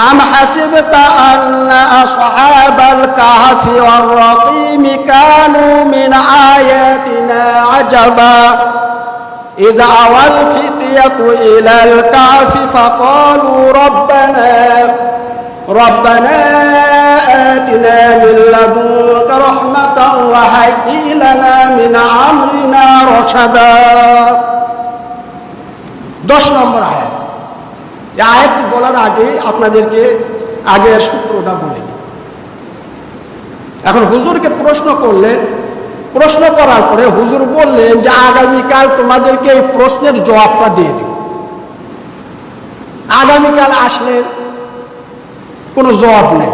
أم حسبت أن أصحاب الكهف والرقيم كانوا من آياتنا عجبا؟ إذ أوى الفتية إلى الكهف فقالوا ربنا ربنا آتنا من لدنك رحمة وهيئ لنا من أمرنا رشدا. دوش نمبر آيات আয়াত বলার আগে আপনাদেরকে আগের সূত্রটা বলে দিই। এখন হুজুরকে প্রশ্ন করলেন, প্রশ্ন করার পরে হুজুর বললেন যে আগামীকাল তোমাদেরকে এই প্রশ্নের জবাবটা দিয়ে দিব। আগামীকাল আসলে কোনো জবাব নেই।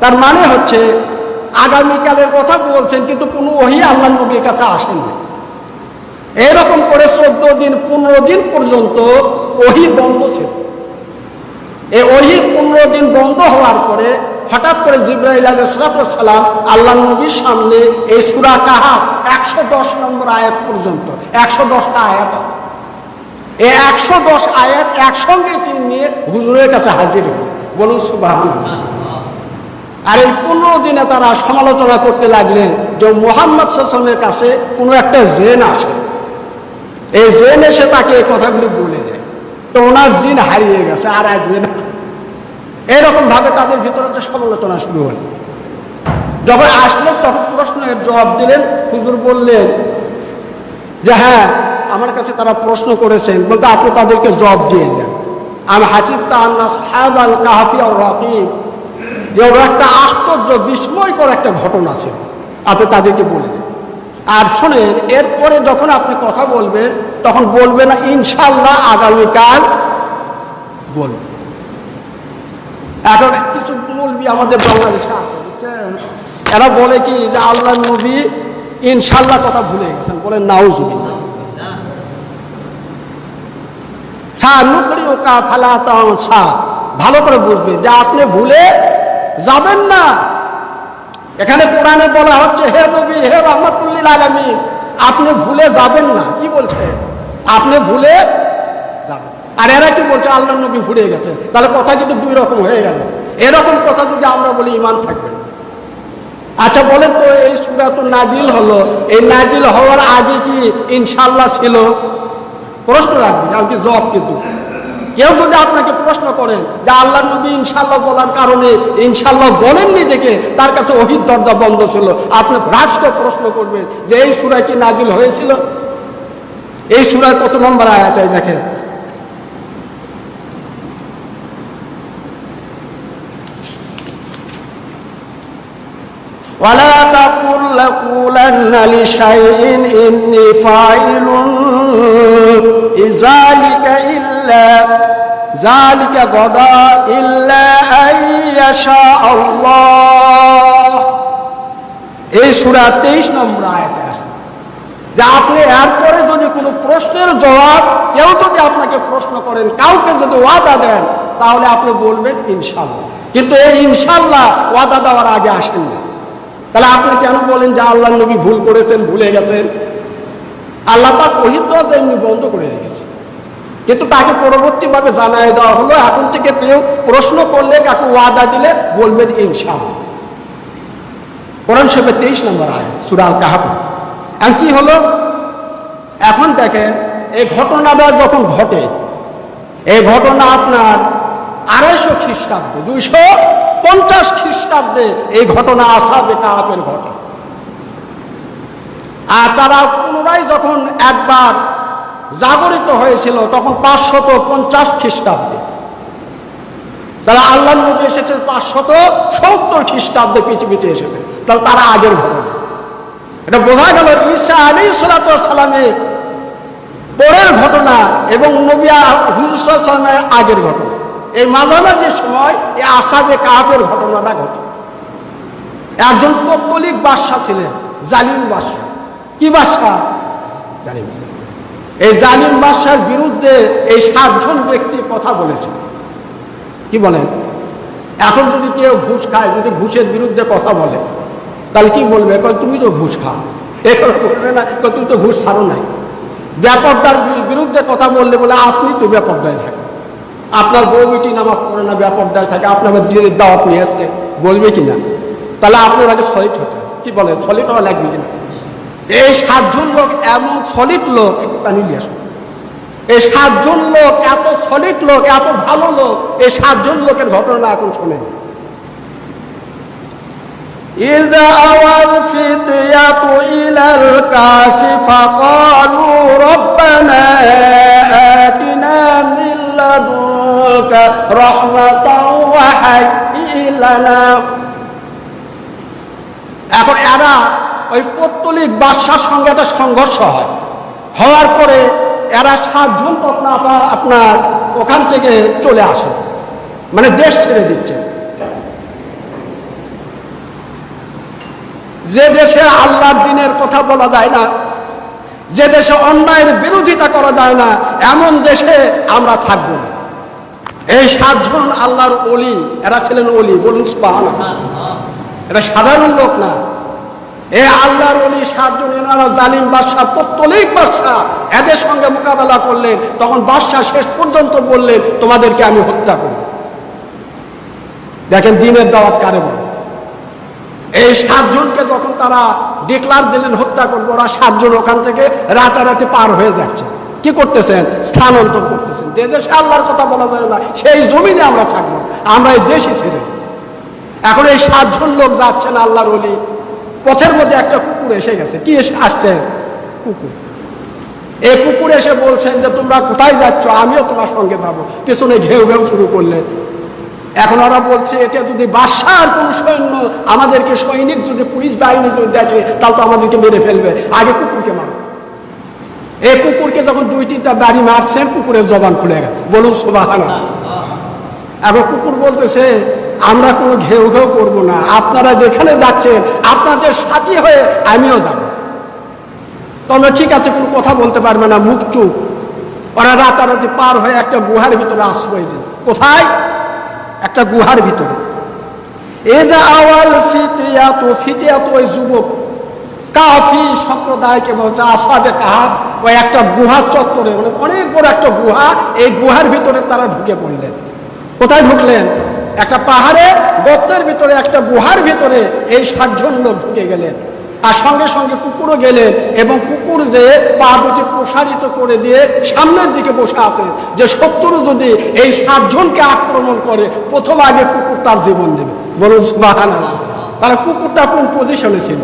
তার মানে হচ্ছে আগামীকালের কথা বলছেন কিন্তু কোনো ওহি আল্লাহ নবীর কাছে আসেননি এরকম করে চোদ্দ দিন, পনেরো দিন পর্যন্ত ওহি বন্ধ ছিল। এই ওহি পনেরো দিন বন্ধ হওয়ার পরে হঠাৎ করে জিব্রাইল আলাইসালাম আল্লাহ নবীর সামনে এই সুরা কাহা একশো দশ নম্বর আয়াত পর্যন্ত, একশো দশটা আয়াত আছে। এই একশো দশ আয়াত একসঙ্গে তিনি নিয়ে হুজুরের কাছে হাজির হন বলুন সুবাহ আর এই পনেরো দিনে তারা সমালোচনা করতে লাগলেন যে মোহাম্মদ সাল্লামের কাছে কোনো একটা জেন আসে। এই জেন এসে তাকে এই কথাগুলি বলে দেয়। তো ওনার জিন হারিয়ে গেছে, আর আসবে না এরকম ভাবে তাদের ভিতরে যে সমালোচনা শুরু হল। যখন আসলো, তখন প্রশ্নের জবাব দিলেন, হুজুর বললেন যে হ্যাঁ আমার কাছে তারা প্রশ্ন করেছেন, বলতে আপনি তাদেরকে জবাব দিয়ে নেন আমি হাসিব সাহেব আল কাহাফি আর যে ওর একটা আশ্চর্য, বিস্ময়কর একটা ঘটনা ছিল। আপনি তাদেরকে বলে দেন। আর শোনেন, এরপরে যখন আপনি কথা বলবেন, তখন বলবেন ইনশাল্লাহ আগামীকাল বলবেন এখন কিছু মৌলবি আমাদের বাংলাদেশে আছে, বুঝছেন? এরা বলে কি যে আল্লাহ নবী ইনশাল্লাহ কথা ভুলে গেছেন ফালা তাম সা। ভালো করে বুঝবেন যে আপনি ভুলে যাবেন না। এখানে কোরআনে বলা হচ্ছে, হে নবী, হে রহমতুল্লিল আলমী আপনি ভুলে যাবেন না। কি বলছে? আপনি ভুলে আর এরা কি বলছে আল্লাহ নবী ভুলে গেছে। তাহলে কথা কিন্তু দুই রকম হয়ে গেল। এরকম কথা যদি আমরা বলি ইমান থাকবে। আচ্ছা বলেন তো, এই সুরা তো নাজিল হলো। এই নাজিল হওয়ার আগে কি ইনশাল্লাহ ছিল? প্রশ্ন রাখবেন আমি কি জবাব কিন্তু। কেউ যদি আপনাকে প্রশ্ন করেন যে আল্লাহ নবী ইনশাল্লাহ বলার কারণে ইনশাল্লাহ বলেননি দেখে তার কাছে ওহির দরজা বন্ধ ছিল, আপনি রাষ্ট্র প্রশ্ন করবেন যে এই সুরা কি নাজিল হয়েছিল? এই সুরার কত নম্বর আয়াত এই দেখেন। ولا تقل لقولن لشيء إني فاعل ذلك إلا ذلك غدا إلا أن يشاء الله এই সুরা তেইশ নম্বর আয়াতে আছে যে আপনি এরপরে যদি কোনো প্রশ্নের জবাব কেউ যদি আপনাকে প্রশ্ন করেন কাউকে যদি ওয়াদা দেন তাহলে আপনি বলবেন ইনশাল্লাহ কিন্তু এই ইনশাল্লাহ ওয়াদা দেওয়ার আগে আসেন না তাহলে আপনি কেন বলেন যে আল্লাহ নবী ভুল করেছেন, ভুলে গেছেন? আল্লাহ পাক ওহিদ এমনি বন্ধ করে রেখেছে। কিন্তু তাকে পরবর্তীভাবে জানাই দেওয়া হলো, এখন থেকে কেউ প্রশ্ন করলে কাকে ওয়াদা দিলে বলবেন ইনশাআল্লাহ। কোরআন শরীফের তেইশ নম্বর আয় সুরাল কাহাব আর কি হলো? এখন দেখেন, এই ঘটনাটা যখন ঘটে, এই ঘটনা আপনার আড়াইশো খ্রিস্টাব্দে, দুইশো পঞ্চাশ খ্রিস্টাব্দে এই ঘটনা আসাবে কাহাপের ঘটে। আর তারা পুনরায় যখন একবার জাগরিত হয়েছিল, তখন পাঁচশত পঞ্চাশ খ্রিস্টাব্দে। তারা আল্লাহ নবী এসেছে, পাঁচশত সত্তর খ্রিস্টাব্দে পৃথিবীতে এসেছে। তাহলে তারা আগের ঘটনা। এটা বোঝা গেল ঈসা আলী সালামের পরের ঘটনা এবং নবিয়া হুজুসালামের আগের ঘটনা। এই মাঝামাঝি সময়, এই আসাদে কাহাবের ঘটনাটা ঘটে। একজন পত্তলিক বাদশাহ ছিলেন, জালিম বাদশাহ। কি বাদশাহ? জালিম। এই জালিম বাদশার বিরুদ্ধে এই সাতজন ব্যক্তি কথা বলেছে। কি বলেন? এখন যদি কেউ ঘুষ খায়, যদি ঘুষের বিরুদ্ধে কথা বলে, তাহলে কি বলবে? তুমি তো ঘুষ খাও। এখন বলবে, না তুমি তো ঘুষ ছাড়ো নাই। ব্যাপারটার বিরুদ্ধে কথা বললে বলে, আপনি তো ব্যাপারটায় থাকেন। আপনার বউ বেটি নামাজ পড়ে না ব্যাপারটায় থাকে আপনার দিনের দাওয়াত নিয়ে আসছে বলবে কি না তাহলে আপনার আগে সলিড হতে হবে। কি বলে সলিড হওয়া লাগবে কিনা এই সাতজন লোক এমন সলিড লোক একটু পানি নিয়ে আসুন এই সাতজন লোক এত সলিড লোক এত ভালো লোক এই সাতজন লোকের ঘটনা এখন শোনেন إذا أوى الفتية إلى الكهف فقالوا ربنا آتنا من لدنك رحمة وهيئ لنا এখন এরা ওই পত্তলিক বাদশার সঙ্গে একটা সংঘর্ষ হয় হওয়ার পরে এরা সাতজন তখন আপা- আপনার ওখান থেকে চলে আসে মানে দেশ ছেড়ে দিচ্ছে যে দেশে আল্লাহর দিনের কথা বলা যায় না যে দেশে অন্যায়ের বিরোধিতা করা যায় না এমন দেশে আমরা থাকবো না এই সাতজন আল্লাহর অলি এরা ছিলেন অলি বলুন সুবহানাল্লাহ। এটা সাধারণ লোক না। এ আল্লাহর অলি সাতজন, এনারা জালিম, বাদশাহ, পত্তলিক বাদশাহ। এদের সঙ্গে মোকাবেলা করলেন, তখন বাদশাহ শেষ পর্যন্ত বললেন, তোমাদেরকে আমি হত্যা করি। দেখেন দিনের দাওয়াত কারে বলে? এই সাতজনকে যখন তারা ডিক্লার দিলেন হত্যা করব, ওরা সাতজন ওখান থেকে রাতারাতি পার হয়ে যাচ্ছে। কি করতেছেন? স্থানান্তর করতেছেন। যে দেশে আল্লাহর কথা বলা যায় না, সেই জমিনে আমরা থাকব। আমরা এই দেশই ছেড়ে এখন এই সাতজন লোক যাচ্ছেন আল্লাহর অলি পথের মধ্যে একটা কুকুর এসে গেছে। কি এসে আসছে? কুকুর। এই কুকুর এসে বলছেন যে, তোমরা কোথায় যাচ্ছ? আমিও তোমার সঙ্গে যাব। পেছনে ঘেউ ঘেউ শুরু করলেন। এখন ওরা বলছে এটা যদি বাদশার কোনো সৈন্য আমাদেরকে সৈনিক যদি পুলিশ বাহিনী যদি দেখে, তাহলে তো আমাদেরকে মেরে ফেলবে। আগে কুকুরকে মারো। এই কুকুরকে যখন দুই তিনটা বাড়ি মারছেন, কুকুরের জবান খুলে গেছে বলুন সোবাহান এখন কুকুর বলতেছে, আমরা কোনো ঘেউ ঘেউ করব না। আপনারা যেখানে যাচ্ছেন আপনাদের সাথী হয়ে আমিও যাব। তোমরা ঠিক আছে, কোনো কথা বলতে পারবে না, মুখ চুপ। ওরা রাতারাতি পার হয়ে একটা গুহার ভিতরে আশ্রয় দিল। কোথায়? একটা গুহার ভিতরে। এ যা আওয়াল ফিতিয়াত ফিতিয়াত ওই যুবক। কাফি সম্প্রদায়কে বলছে আসাবে কাহাব, ওই একটা গুহার চত্বরে মানে অনেক বড় একটা গুহা, এই গুহার ভিতরে তারা ঢুকে পড়লেন। কোথায় ঢুকলেন? একটা পাহাড়ে গর্তের ভিতরে, একটা গুহার ভিতরে এই সাতজন লোক ঢুকে গেলেন। আর সঙ্গে সঙ্গে কুকুরও গেলেন এবং কুকুর যে পা দুটি প্রসারিত করে দিয়ে সামনের দিকে বসে আছে, যে শত্রু যদি এই সাতজনকে আক্রমণ করে, প্রথম আগে কুকুর তার জীবন দেবে। বলুন বাহান তাহলে কুকুরটা কোন পজিশনে ছিল?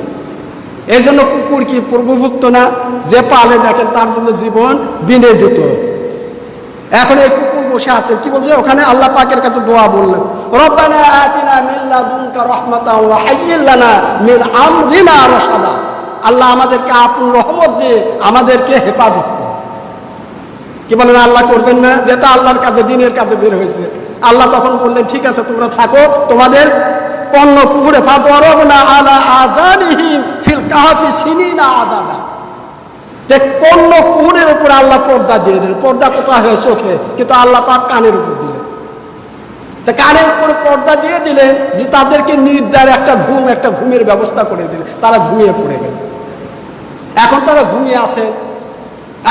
এই জন্য কুকুর কি প্রভুভুক্ত না? যে পালে দেখেন তার জন্য জীবন বিনে দিত। এখন এই কুকুর বসে আছে, কি বলছে? ওখানে আল্লাহ পাকের কাছে দোয়া বললেন, রব্বানা আতিনা মিন লাদুনকা রাহমাতাও ওয়া হাইয়্যিল মিন আমরিনা রাশাদা। আল্লাহ আমাদেরকে আপন রহমত দিয়ে আমাদেরকে হেফাজত করুন। কি বলেন, আল্লাহ করবেন না? যেটা আল্লাহর কাছে, দিনের কাছে বের হয়েছে। আল্লাহ তখন বললেন, ঠিক আছে, তোমরা থাকো, তোমাদের পণ্য পুকুরে ফাতোয়ারব না আলা কাহাফি সিনিনা আদাদা। দেখ, পণ্য পুকুরের উপর আল্লাহ পর্দা দিয়ে দিলেন। পর্দা কোথায় হয়? চোখে। কিন্তু আল্লাহ পাক কানের উপর দিলেন। তা কানের উপরে পর্দা দিয়ে দিলেন যে তাদেরকে নির্দার একটা ঘুম, একটা ঘুমের ব্যবস্থা করে দিলেন। তারা ঘুমিয়ে পড়ে গেল। এখন তারা ঘুমিয়ে আছেন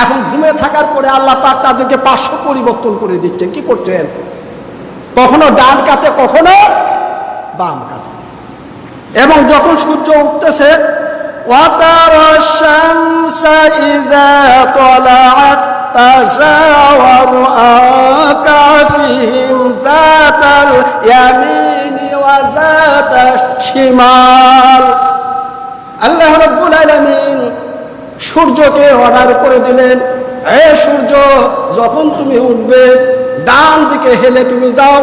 এখন ঘুমিয়ে থাকার পরে আল্লাহ পাক তাদেরকে পার্শ্ব পরিবর্তন করে দিচ্ছেন। কি করছেন? কখনো ডান কাতে কখনো বাম কাতে এবং যখন সূর্য উঠতেছে وترى الشمس إذا طلعت تزاور عن كهفهم ذات اليمين وذات শিমাল আল্লাহ রব্বুল আলামিন সূর্যকে অর্ডার করে দিলেন হে সূর্য যখন তুমি উঠবে ডান দিকে হেলে তুমি যাও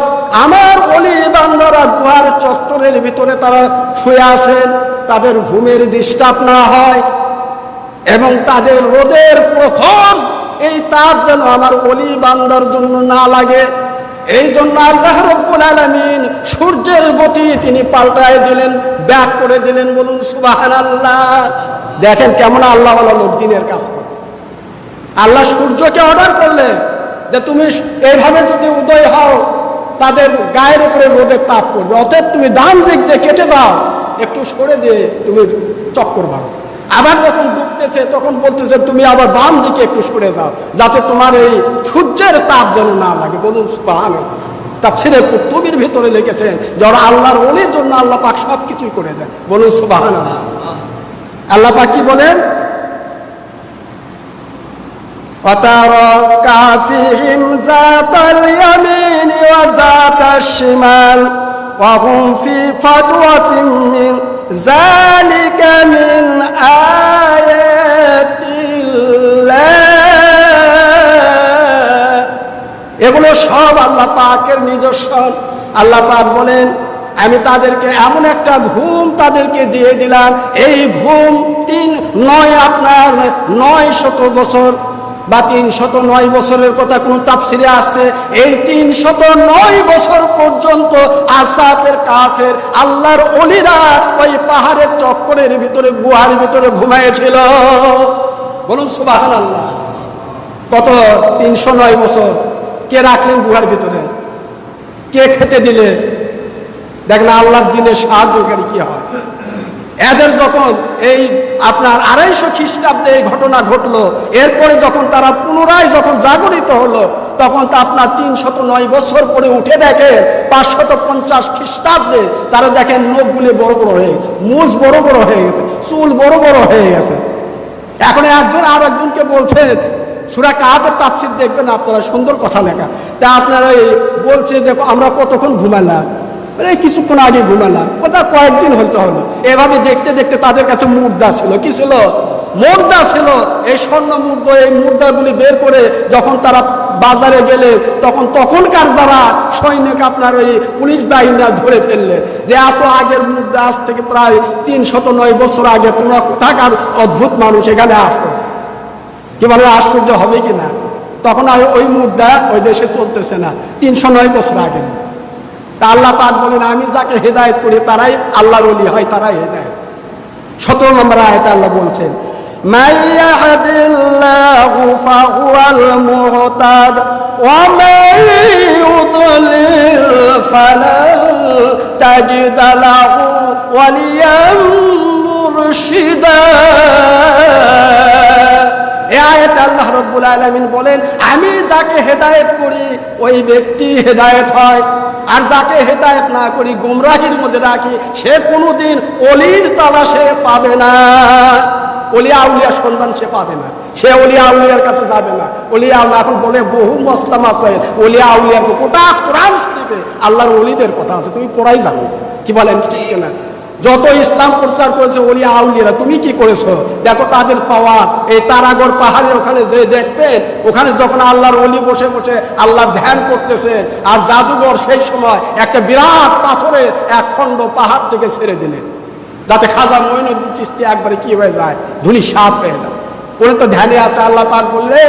আমার অলি বান্দারা গুহার চত্বরের ভিতরে তারা শুয়ে আছেন তাদের ঘুমের ডিস্টার্ব না হয় এবং তাদের রোদের প্রখর এই তাপ যেন আমার অলি বান্দার জন্য না লাগে। এই জন্য আল্লাহ রব্বুল আলমিন সূর্যের গতি তিনি পাল্টায় দিলেন, ব্যাক করে দিলেন, বলুন সুবাহান আল্লাহ দেখেন কেমন আল্লাহ লোক দিনের কাজ করে। আল্লাহ সূর্যকে অর্ডার করলেন যে তুমি এইভাবে যদি উদয় হও, তাদের গায়ের উপরে রোদের তাপ পড়বে, অতএব তুমি ডান দিক দিয়ে কেটে যাও। একটু সরে দিয়ে তুমি চক্কর মারো আবার যখন ডুবতেছে তখন বলতেছে তুমি আবার বাম দিকে একটু সরে যাও যাতে তোমার এই সূর্যের তাপ যেন না লাগে বলুন সুবাহান তাপসিরে কুতুবির ভিতরে লিখেছেন যারা আল্লাহর অলির জন্য আল্লাহ পাক সব কিছুই করে দেন বলুন সুবাহান আল্লাহ পাক কি বলেন وترى فيهم ذات اليمين وذات الشمال وهم في فجوة من ذلك من آيات الله এগুলো সব আল্লাহ পাকের নিদর্শন আল্লাহ পাক বলেন আমি তাদেরকে এমন একটা ঘুম তাদেরকে দিয়ে দিলাম এই ঘুম তিন নয় আপনার নয় শত বছর বা তিন শত নয় বছরের কথা কোন তাফসিরে আসছে, এই তিন শত নয় বছর পর্যন্ত আসাফের কাফের আল্লাহর অলিরা ওই পাহাড়ের চক্করের ভিতরে, গুহার ভিতরে ঘুমাইছিল বলুন সুবাহ আল্লাহ কত? তিনশো নয় বছর। কে রাখলেন গুহার ভিতরে? কে খেতে দিলে? দেখ না আল্লাহর দিনে সাহায্যকারী কি হয়? এদের যখন এই আপনার আড়াইশো খ্রিস্টাব্দে এই ঘটনা ঘটলো, এরপরে যখন তারা পুনরায় যখন জাগরিত হলো, তখন তা আপনার তিনশত নয় বছর পরে উঠে দেখে পাঁচশত পঞ্চাশ খ্রিস্টাব্দে তারা দেখেন নখগুলি বড় বড় হয়ে মুজ বড় বড় হয়ে গেছে, চুল বড় বড় হয়ে গেছে। এখন একজন আর একজনকে বলছেন, সুরা কাহাবের তাফসির দেখবেন, আপনারা সুন্দর কথা লেখা। তা আপনারা বলছে যে আমরা কতক্ষণ ঘুমালাম? এই কিছুক্ষণ আগে ঘুমালাম। কোথাও কয়েকদিন হইতে হলো। এভাবে দেখতে দেখতে তাদের কাছে মুর্দা ছিল। কি ছিল? মুর্দা ছিল। এই স্বর্ণ মুদ্রা, এই মুদ্রাগুলি বের করে যখন তারা বাজারে গেলে, তখন তখনকার যারা সৈনিক আপনার ওই পুলিশ বাহিনীরা ধরে ফেললে, যে এত আগের মুদ্রা, আজ থেকে প্রায় তিন শত নয় বছর আগে তোমরা কোথাকার অদ্ভুত মানুষ, এখানে আসো। কি বলে, আশ্চর্য হবে কি না? তখন আর ওই মুদ্রা ওই দেশে চলতেছে না, তিনশো নয় বছর আগে। তা আল্লাহ পাক বলেন, আমি যাকে হেদায়ত করি, তারাই আল্লাহর অলি হয়, তারাই হেদায়ত। সতেরো নম্বর আয়ত আল্লাহ বলছেন আল্লাহ রব্বুল আলমিন বলেন, আমি যাকে হেদায়ত করি, ওই ব্যক্তি হেদায়ত হয়। আর যাকে হেদায়ত না করি, গুমরাহির মধ্যে রাখি, সে কোনোদিন অলির তালাশে পাবে না। অলিয়া উলিয়ার সন্ধান সে পাবে না। সে অলিয়া উলিয়ার কাছে যাবে না। অলিয়া উলিয়া এখন বলে, বহু মসলাম আছে। অলিয়া আউলিয়ার গোটা কোরআন শরীফে আল্লাহর অলিদের কথা আছে। তুমি পড়াই জানো। কি বলেন, ঠিক না যত ইসলাম প্রচার করেছে ওলিয়া আউলিয়ারা, তুমি কি করেছ? দেখো তাদের পাওয়ার এই তারাগড় পাহাড়ের ওখানে যে দেখবেন ওখানে যখন আল্লাহর অলি বসে বসে আল্লাহ ধ্যান করতেছে, আর জাদুঘর সেই সময় একটা বিরাট পাথরের এক খণ্ড পাহাড় থেকে ছেড়ে দিলেন যাতে খাজা মইনুদ্দিন চিস্তি একবারে কি হয়ে যায়? ধুলি সাত হয়ে যায়। ওরে তো ধ্যানে আছে, আল্লাহ পাক বললে,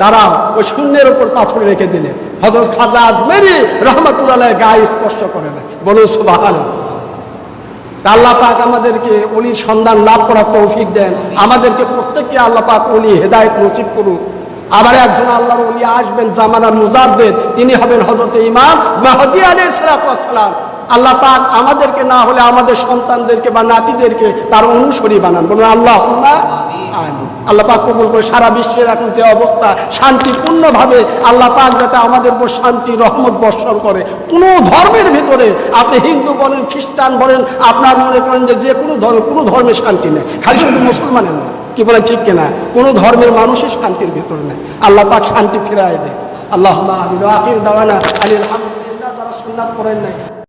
দাঁড়াও, ওই শূন্যের ওপর পাথর রেখে দিলেন হজরত খাজা আজমেরি রহমতুল্লাহ গায়ে স্পর্শ করে না। বলুন সুবাহ আল্লাহ পাক আমাদেরকে উনি সন্ধান লাভ করার তৌফিক দেন। আমাদেরকে প্রত্যেককে আল্লাহ পাক অলি হেদায়ত নসিব করুক। আবার একজন আল্লাহর উনি আসবেন জামানার মুজাদ্দেদ, তিনি হবেন হজরত ইমাম মাহদি আলী সালাম। আল্লাহ পাক আমাদেরকে না হলে আমাদের সন্তানদেরকে বা নাতিদেরকে তার অনুসরী বানান। বলুন আল্লাহ আমিন। আল্লাহ পাক কবুল করে সারা বিশ্বের এখন যে অবস্থা, শান্তিপূর্ণভাবে আল্লাহ পাক যাতে আমাদের উপর শান্তি, রহমত বর্ষণ করে। কোনো ধর্মের ভিতরে আপনি হিন্দু বলেন, খ্রিস্টান বলেন, আপনার মনে করেন যে যে কোনো ধর্ম, কোনো ধর্মের শান্তি নেই। খালি শুধু মুসলমানের না কি বলেন, ঠিক কিনা? কোনো ধর্মের মানুষই শান্তির ভিতরে নেই। আল্লাহ পাক শান্তি ফিরায় দেয়। আল্লাহ আমিন। আকির দাওয়ানা আলী আলহামদুলিল্লাহ যারা সুন্নাত করেন নাই।